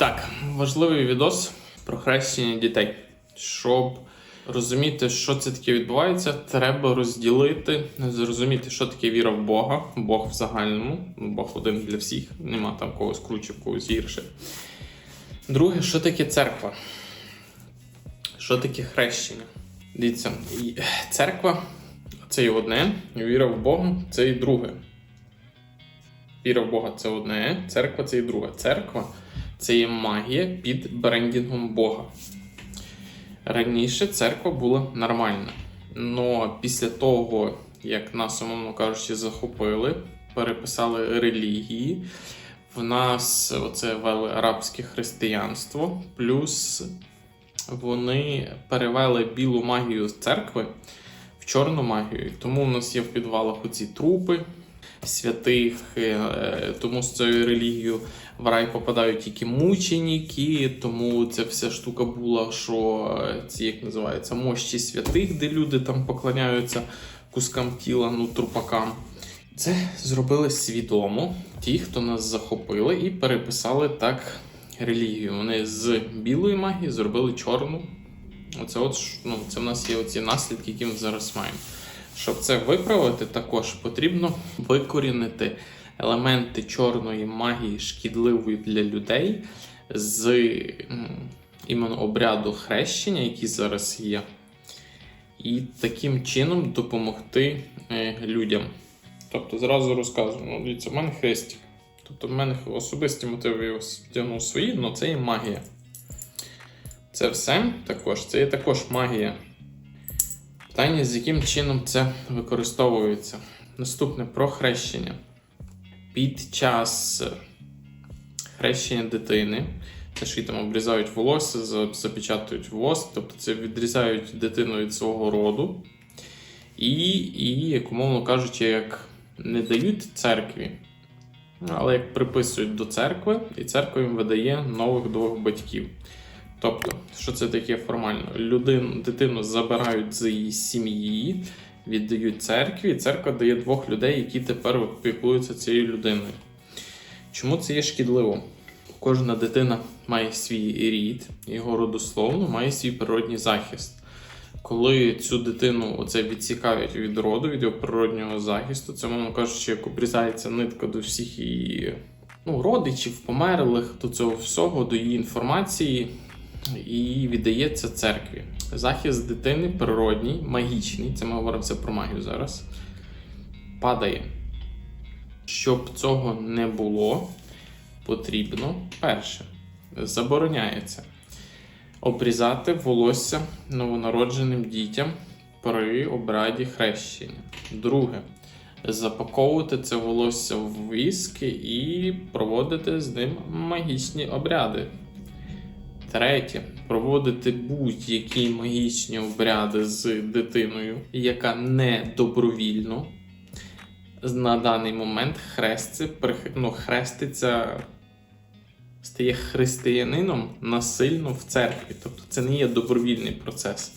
Так, важливий відос про хрещення дітей. Щоб розуміти, що це таке відбувається, треба розділити, зрозуміти, що таке віра в Бога, Бог в загальному, Бог один для всіх, нема там когось круче, когось гірше. Друге, що таке церква? Що таке хрещення? Дивіться, церква це і одне, віра в Бога це і друге. Віра в Бога це одне, церква це і друге. Церква це є магія під брендінгом Бога. Раніше церква була нормальна. Но після того, як нас, умовно кажучи, захопили, переписали релігії, в нас оце ввели арабське християнство, плюс вони перевели білу магію з церкви в чорну магію. Тому у нас є в підвалах оці трупи святих, е, тому з цією релігією в рай попадають тільки мученіки, тому ця вся штука була, що е, ці як називається мощі святих, де люди там поклоняються кускам тіла, ну трупакам. Це зробили свідомо ті, хто нас захопили, і переписали так релігію. Вони з білої магії зробили чорну. Оце от ну, це в нас є оці наслідки, які ми зараз маємо. Щоб це виправити, також потрібно викорінити елементи чорної магії, шкідливої для людей, з іменно обряду хрещення, який зараз є, і таким чином допомогти е, людям. Тобто, зразу розказую, ну, дивіться, в мене хрестик. Тобто, в мене особисті мотиви я втягнув свої, але це є магія. Це все також, це є також магія. Питання, з яким чином це використовується. Наступне про хрещення. Під час хрещення дитини, це ж їй там обрізають волосся, за- запечатують воск, тобто це відрізають дитину від свого роду. І, і як умовно кажучи, як не дають церкві, але як приписують до церкви, і церква їм видає нових двох батьків. Тобто, що це таке формально? Людину, дитину забирають з її сім'ї, віддають церкві, і церква дає двох людей, які тепер опікуються цією людиною. Чому це є шкідливо? Кожна дитина має свій рід, його родословно, має свій природній захист. Коли цю дитину оце відсікають від роду, від його природнього захисту, це, мовно кажучи, як обрізається нитка до всіх її ну, родичів, померлих, до цього всього, до її інформації, і віддається церкві. Захист дитини природній, магічний, це ми говоримо це про магію зараз, падає. Щоб цього не було, потрібно перше, забороняється обрізати волосся новонародженим дітям при обряді хрещення. Друге, запаковувати це волосся в віски і проводити з ним магічні обряди. Третє, проводити будь-які магічні обряди з дитиною, яка не добровільно на даний момент хрести, прих- ну, хреститься, стає християнином насильно в церкві. Тобто це не є добровільний процес.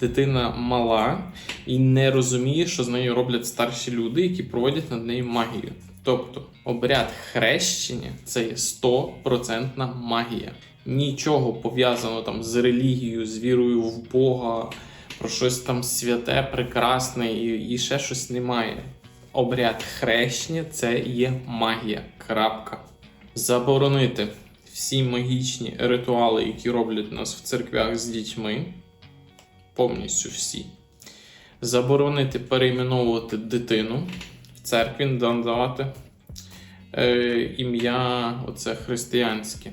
Дитина мала і не розуміє, що з нею роблять старші люди, які проводять над нею магію. Тобто обряд хрещення це є 100% магія. Нічого пов'язаного там з релігією, з вірою в Бога, про щось там святе, прекрасне і, і ще щось немає. Обряд хрещення це є магія. Крапка. Заборонити всі магічні ритуали, які роблять нас в церквях з дітьми. Повністю всі. Заборонити перейменовувати дитину церкві, надавати е, ім'я оце християнське.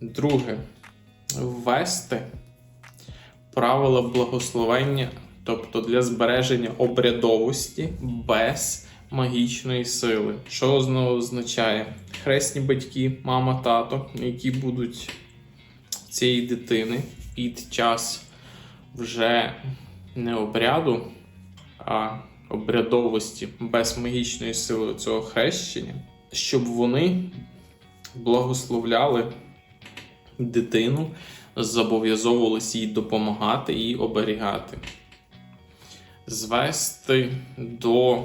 Друге, ввести правила благословення, тобто для збереження обрядовості без магічної сили. Що знову означає? Хресні батьки, мама, тато, які будуть цієї дитини під час вже не обряду, а обрядовості без магічної сили цього хрещення, щоб вони благословляли дитину, зобов'язовувалися їй допомагати і оберігати. Звести до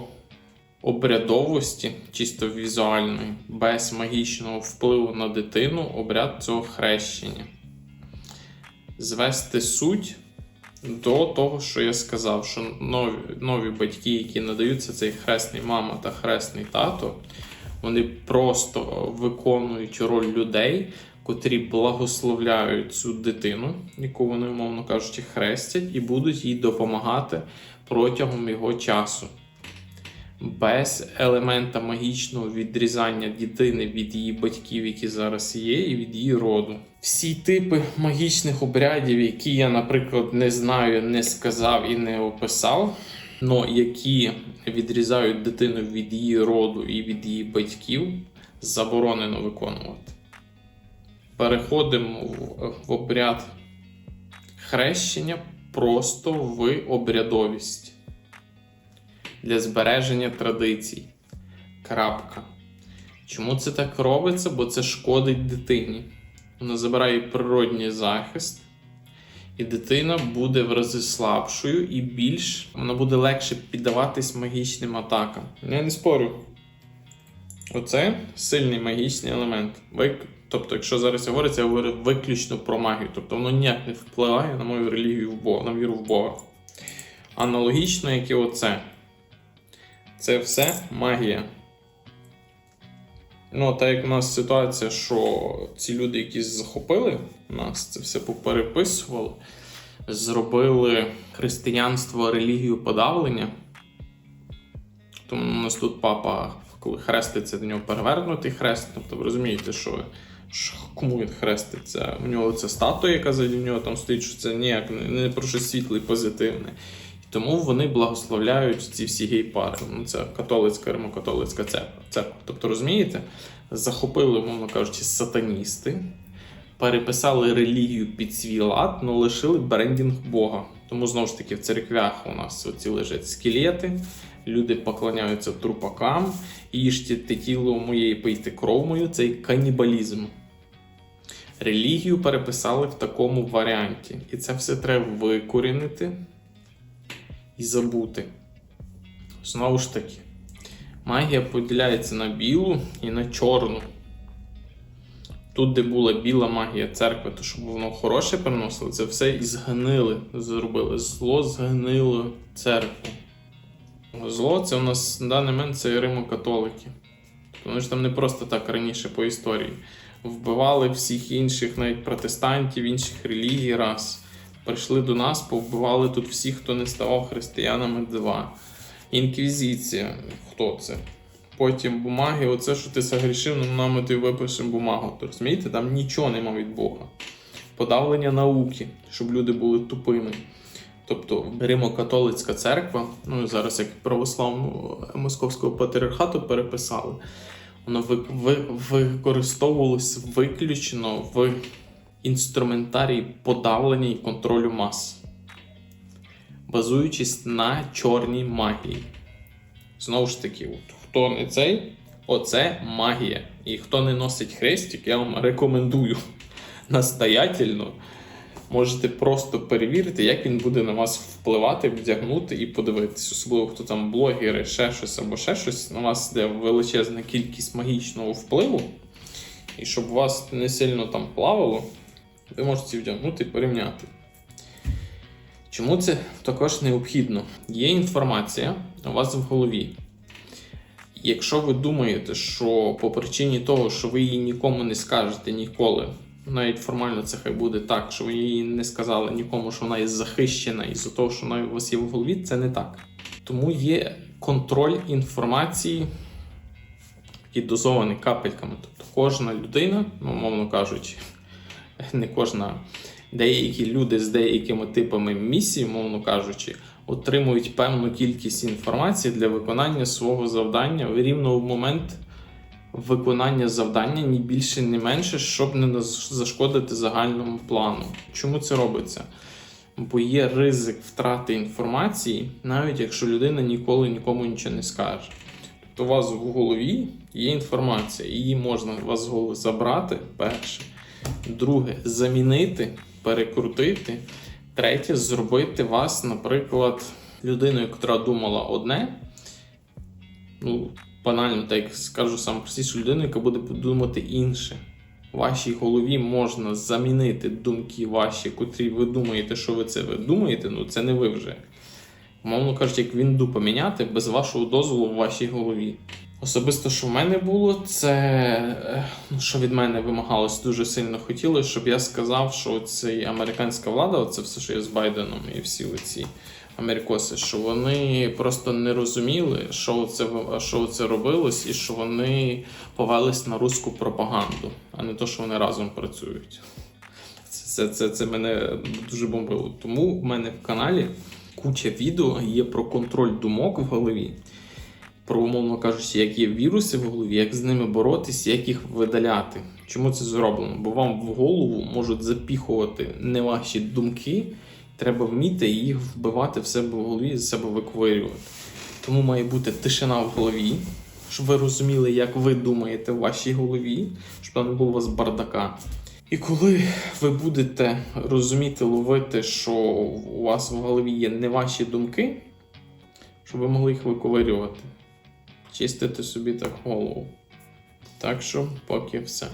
обрядовості, чисто візуальної, без магічного впливу на дитину, обряд цього хрещення. Звести суть до того, що я сказав, що нові, нові батьки, які надаються цей хресний мама та хресний тато, вони просто виконують роль людей, котрі благословляють цю дитину, яку вони, умовно кажучи, хрестять, і будуть їй допомагати протягом його часу. Без елемента магічного відрізання дитини від її батьків, які зараз є, і від її роду. Всі типи магічних обрядів, які я, наприклад, не знаю, не сказав і не описав, но які відрізають дитину від її роду і від її батьків, заборонено виконувати. Переходимо в обряд хрещення просто в обрядовість для збереження традицій. Крапка. Чому це так робиться? Бо це шкодить дитині. Вона забирає природній захист, і дитина буде в рази слабшою і більш вона буде легше піддаватись магічним атакам. Я не спорю. Оце сильний магічний елемент. Тобто, якщо зараз я говориться, я говорю виключно про магію. Тобто воно ніяк не впливає на мою релігію в Бога, на віру в Бога. Аналогічно, як і оце. Це все магія. Ну, так як у нас ситуація, що ці люди, які захопили нас, це все попереписували, зробили християнство релігію подавлення. Тому у нас тут папа, коли хреститься, до нього перевернутий хрест. Тобто ви розумієте, що, кому він хреститься? У нього це статуя, яка за нього там стоїть, що це ніяк не про щось світле і позитивне. Тому вони благословляють ці всі гей-пари. Ну, це католицька римокатолицька церква. Тобто, розумієте, захопили, мовно кажучи, сатаністи, переписали релігію під свій лад, але лишили брендінг Бога. Тому знову ж таки в церквях у нас оці лежать скелети, люди поклоняються трупакам, їжте те тіло моє і пийте кров мою, це і канібалізм. Релігію переписали в такому варіанті. І це все треба викорінити і забути. Знову ж таки, магія поділяється на білу і на чорну. Тут, де була біла магія церкви, то щоб воно хороше приносило, це все і згнили, зробили. Зло згнило церкву. Зло це у нас на даний момент це римокатолики. Тому що там не просто так раніше по історії. Вбивали всіх інших, навіть протестантів, інших релігій раз прийшли до нас, повбивали тут всіх, хто не ставав християнами два. Інквізиція, хто це? Потім бумаги, оце, що ти загрішив, ну нам ти випишемо бумагу. То розумієте, там нічого нема від Бога. Подавлення науки, щоб люди були тупими. Тобто Римо-католицька церква, ну зараз як православну московського патріархату переписали, воно ви, ви, використовувалося виключно в інструментарій подавлення і контролю мас, базуючись на чорній магії. Знову ж таки, от, хто не цей, оце магія. І хто не носить хрестик, я вам рекомендую настоятельно. Можете просто перевірити, як він буде на вас впливати, вдягнути і подивитись. Особливо, хто там блогери, ще щось або ще щось. На вас йде величезна кількість магічного впливу. І щоб вас не сильно там плавало, ви можете вдягнути і порівняти. Чому це також необхідно? Є інформація у вас в голові. Якщо ви думаєте, що по причині того, що ви її нікому не скажете ніколи, навіть формально це хай буде так, що ви її не сказали нікому, що вона є захищена із-за того, що вона у вас є в голові, це не так. Тому є контроль інформації, який дозований капельками. Тобто кожна людина, ну, мовно кажучи, не кожна, деякі люди з деякими типами місій, мовно кажучи, отримують певну кількість інформації для виконання свого завдання в рівно в момент виконання завдання, ні більше, ні менше, щоб не зашкодити загальному плану. Чому це робиться? Бо є ризик втрати інформації, навіть якщо людина ніколи нікому нічого не скаже. Тобто у вас в голові є інформація, її можна у вас з голови забрати перше. Друге, замінити, перекрутити. Третє, зробити вас, наприклад, людиною, яка думала одне, ну, банально, так як скажу сам простішу людину, яка буде думати інше. В вашій голові можна замінити думки ваші, котрі ви думаєте, що ви це ви думаєте, ну це не ви вже. Мовно кажучи, як вінду поміняти без вашого дозволу в вашій голові. Особисто, що в мене було, це е, ну, що від мене вимагалось дуже сильно хотілося, щоб я сказав, що цей американська влада, це все, що є з Байденом і всі ці америкоси, що вони просто не розуміли, що це, що це робилось, і що вони повелись на руську пропаганду, а не то, що вони разом працюють. Це, це, це мене дуже бомбило. Тому в мене в каналі куча відео є про контроль думок в голові про, умовно кажучи, як є віруси в голові, як з ними боротися, як їх видаляти. Чому це зроблено? Бо вам в голову можуть запіхувати не ваші думки, треба вміти їх вбивати в себе в голові і з себе виковирювати. Тому має бути тишина в голові, щоб ви розуміли, як ви думаєте в вашій голові, щоб там не було у вас бардака. І коли ви будете розуміти, ловити, що у вас в голові є не ваші думки, щоб ви могли їх виковирювати чистити собі так голову. Так що, поки все.